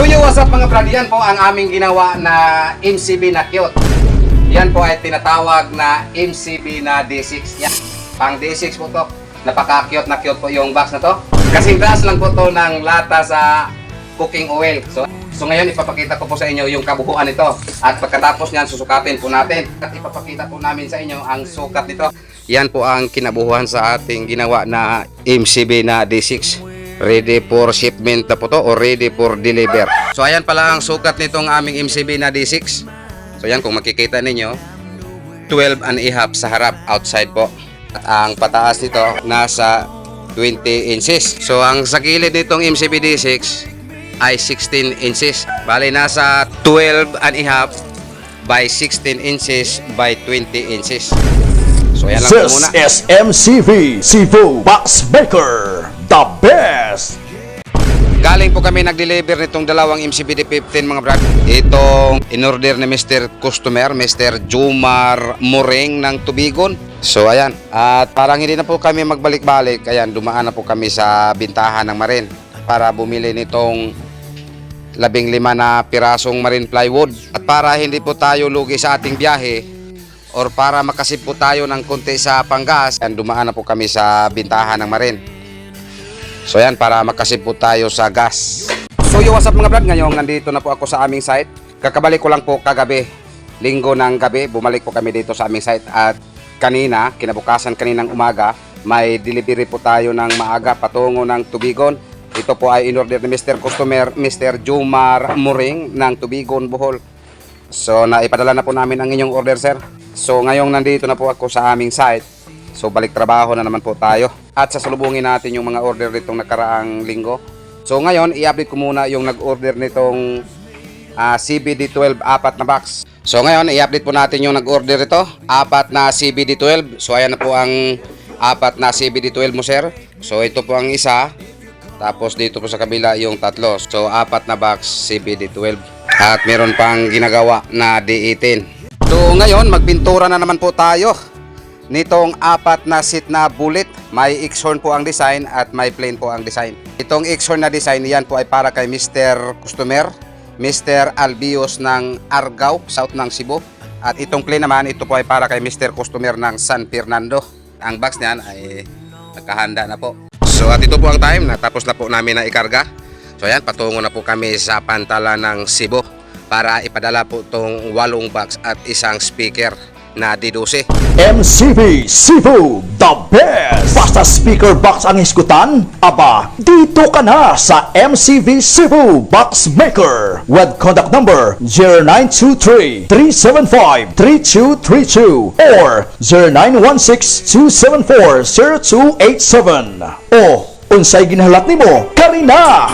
So yo, what's up mga brad? Yan po ang aming ginawa na MCB na cute. Yan po ay tinatawag na MCB na D6. Yan, pang D6 po to. Napaka-cute na cute po yung box na to. Kasing gas lang po to ng lata sa cooking oil. So, so ngayon ipapakita ko po sa inyo yung kabuuan nito. At pagkatapos niyan, susukatin po natin. At ipapakita po namin sa inyo ang sukat nito. Yan po ang kinabuhuan sa ating ginawa na MCB na D6 ready for shipment na po to o ready for deliver. So ayan pala ang sukat nitong aming MCB na D6. So yan kung makikita ninyo, 12 and a half sa harap outside po. At ang pataas nito nasa 20 inches. So ang sa gilid nitong MCB D6 ay 16 inches. Bali nasa 12 and a half by 16 inches by 20 inches. So ayan lang po This muna. is MCV Cebu Box Maker, the best! Galing po kami nag-deliver nitong dalawang MCBD 15 mga brad. Itong in-order ni Mr. Customer, Mr. Jumar Moreng ng Tubigon. So ayan, at parang hindi na po kami magbalik-balik. Ayan, dumaan na po kami sa bintahan ng Marin para bumili nitong labing lima na pirasong marine plywood. At para hindi po tayo lugi sa ating biyahe, or para makasip po tayo ng konti sa panggas, ayan, dumaan na po kami sa bintahan ng Marin. So yan, para makasip po tayo sa gas. So yo, what's up mga vlog? Ngayon, nandito na po ako sa aming site. Kakabalik ko lang po kagabi, linggo ng gabi, bumalik po kami dito sa aming site. At kanina, kinabukasan kaninang umaga, may delivery po tayo ng maaga patungo ng Tubigon. Ito po ay in-order ni Mr. Customer, Mr. Jumar Muring ng Tubigon, Bohol. So naipadala na po namin ang inyong order sir. So ngayong nandito na po ako sa aming site. So balik trabaho na naman po tayo. At sasalubungin natin yung mga order nitong nakaraang linggo. So ngayon i-update ko muna yung nag-order nitong ah, CBD12 apat na box. So ngayon i-update po natin yung nag-order ito. Apat na CBD12. So ayan na po ang apat na CBD12 mo sir. So ito po ang isa. Tapos dito po sa kabila yung tatlo. So apat na box CBD12. At meron pang ginagawa na D18. So ngayon magpintura na naman po tayo. Nitong apat na seat na bullet, may X-horn po ang design at may plain po ang design. Itong X-horn na design, yan po ay para kay Mr. Customer, Mr. Albios ng Argao, South ng Cebu. At itong plain naman, ito po ay para kay Mr. Customer ng San Fernando. Ang box niyan ay nagkahanda na po. So at ito po ang time, natapos na po namin na ikarga. So ayan, patungo na po kami sa pantala ng Cebu para ipadala po itong walong box at isang speaker na D12. MCV Cebu, the best! Basta speaker box ang iskutan? Aba, dito ka na sa MCV Cebu Box Maker with contact number 0923-375-3232 or 0916-274-0287 o unsay ginahalat nimo karina